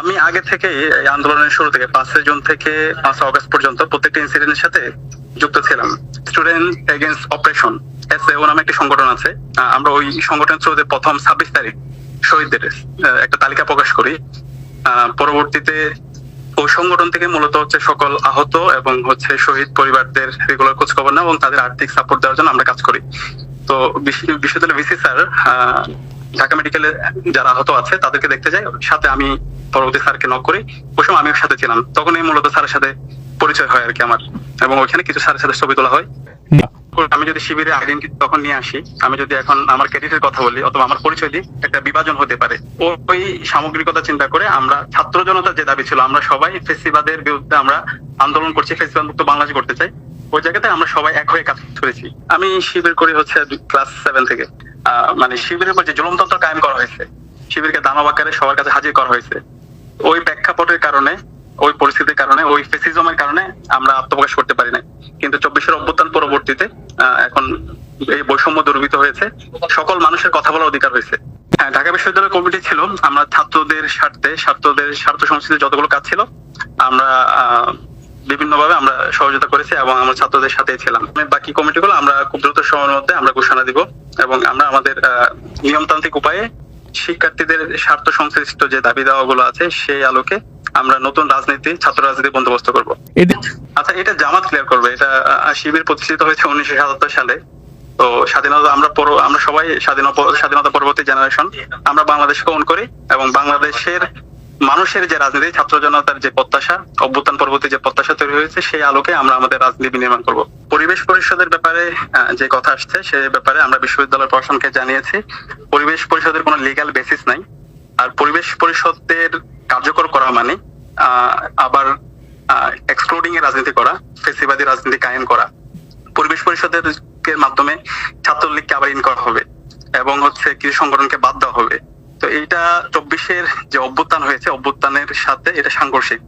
আমি আগে থেকে এই আন্দোলনের শুরু থেকে পাঁচই জুন থেকে পাঁচ আগস্ট পর্যন্ত প্রত্যেকটা ইনসিডেন্টের সাথে যুক্ত ছিলাম। Student against operation S O নামে একটি সংগঠন আছে। আমরা ওই সংগঠনের থ্রুতে প্রথম ছাব্বিশ তারিখ শহীদদের একটা তালিকা প্রকাশ করি। পরবর্তীতে ওই সংগঠন থেকে মূলত হচ্ছে সকল আহত এবং হচ্ছে শহীদ পরিবারদের রেগুলার খোঁজ খবর নেওয়া এবং তাদের আর্থিক সাপোর্ট দেওয়ার জন্য আমরা কাজ করি। তো বিশ্ব- বিশ্ববিদ্যালয় ভিসি স্যার ঢাকা মেডিকেলে যারা আহত আছে তাদেরকে দেখতে যাই, সাথে আমি পরবর্তী স্যারকে নক করি ওই সময় আমিও সাথে ছিলাম। তখনই মূলত স্যারের সাথে পরিচয় হয় আর কি আমার। এবং ওইখানে কিছু স্যারের সাথে ছবি তোলা হয়। আমি যদি শিবিরের আইডেন্টি তখন নিয়ে আসি আমি যদি এখন আমার ক্রেডিটের কথা বলি অথবা আমার পরিচয় দিই একটা বিভাজন হতে পারে। ওই সামগ্রিকতা চিন্তা করে আমরা ছাত্র জনতার যে দাবি ছিল আমরা সবাই ফেসিবাদের বিরুদ্ধে আমরা আন্দোলন করছি ফেসিবাদ মুক্ত বাংলাদেশ করতে চাই ওই জায়গাতে আমরা সবাই এক হয়ে কাজ করেছি। আমি শিবির করি হচ্ছে ক্লাস সেভেন থেকে। আহ, মানে শিবিরের উপর যে জুলমতন্ত্র কায়েম করা হয়েছে শিবিরকে দানব আকারে সবার কাছে হাজির করা হয়েছে। ওই প্রেক্ষাপটের কারণে, ওই পরিস্থিতির কারণে, ওই ফেসিজমের কারণে আমরা আত্মপ্রকাশ করতে পারি নাই। কিন্তু চব্বিশের অভ্যুত্থান পরবর্তীতে এখন এই বৈষম্য দূরীভূত হয়েছে। সকল মানুষের কথা বলার অধিকার হয়েছে। হ্যাঁ ঢাকা বিশ্ববিদ্যালয় কমিটি ছিল, আমরা ছাত্রদের স্বার্থে, ছাত্রদের স্বার্থ সংশ্লিষ্ট যতগুলো কাজ ছিল, আমরা বিভিন্ন ভাবে আমরা সহযোগিতা করেছি এবং আমরা ছাত্রদের সাথেই ছিলাম। বাকি কমিটিগুলো আমরা খুব দ্রুত সময়ের মধ্যে আমরা ঘোষণা দিব এবং আমরা আমাদের নিয়মতান্ত্রিক উপায়ে শিক্ষার্থীদের স্বার্থ সংশ্লিষ্ট যে দাবি দাওয়া গুলো আছে সেই আলোকে আমরা নতুন রাজনীতি ছাত্র রাজনীতি বন্দোবস্ত করব। আচ্ছা এটা জামাত ক্লিয়ার করবে। এটা শিবির প্রতিষ্ঠিত হয়েছে উনিশশো সাতাত্তর সালে। তো স্বাধীনতা আমরা পর- আমরা সবাই স্বাধীনতা স্বাধীনতা পরবর্তী জেনারেশন আমরা বাংলাদেশকে গ্রহণ করি এবং বাংলাদেশের মানুষের যে রাজনীতি, ছাত্র জনতার যে প্রত্যাশা, অভ্যুত্থান পরবর্তী যে প্রত্যাশা তৈরি হয়েছে, সেই আলোকে আমরা আমাদের রাজনীতি নির্মাণ করব। পরিবেশ পরিষদের ব্যাপারে যে কথা আসছে, সে ব্যাপারে আমরা বিশ্ববিদ্যালয় প্রশাসনকে জানিয়েছি। পরিবেশ পরিষদের কোনো লিগ্যাল বেসিস নাই। আর পরিবেশ পরিষদের কার্যকর করা মানে আবার এক্সক্লুডিং এর রাজনীতি করা, ফেসিবাদী রাজনীতি কায়েম করা। পরিবেশ পরিষদের মাধ্যমে ছাত্রলীগকে আবার ইন করা হবে এবং হচ্ছে কিছু সংগঠনকে বাদ দেওয়া হবে। এইটা চব্বিশের যে অভ্যুত্থান হয়েছে অভ্যুত্থানের সাথে এটা সাংঘর্ষিক।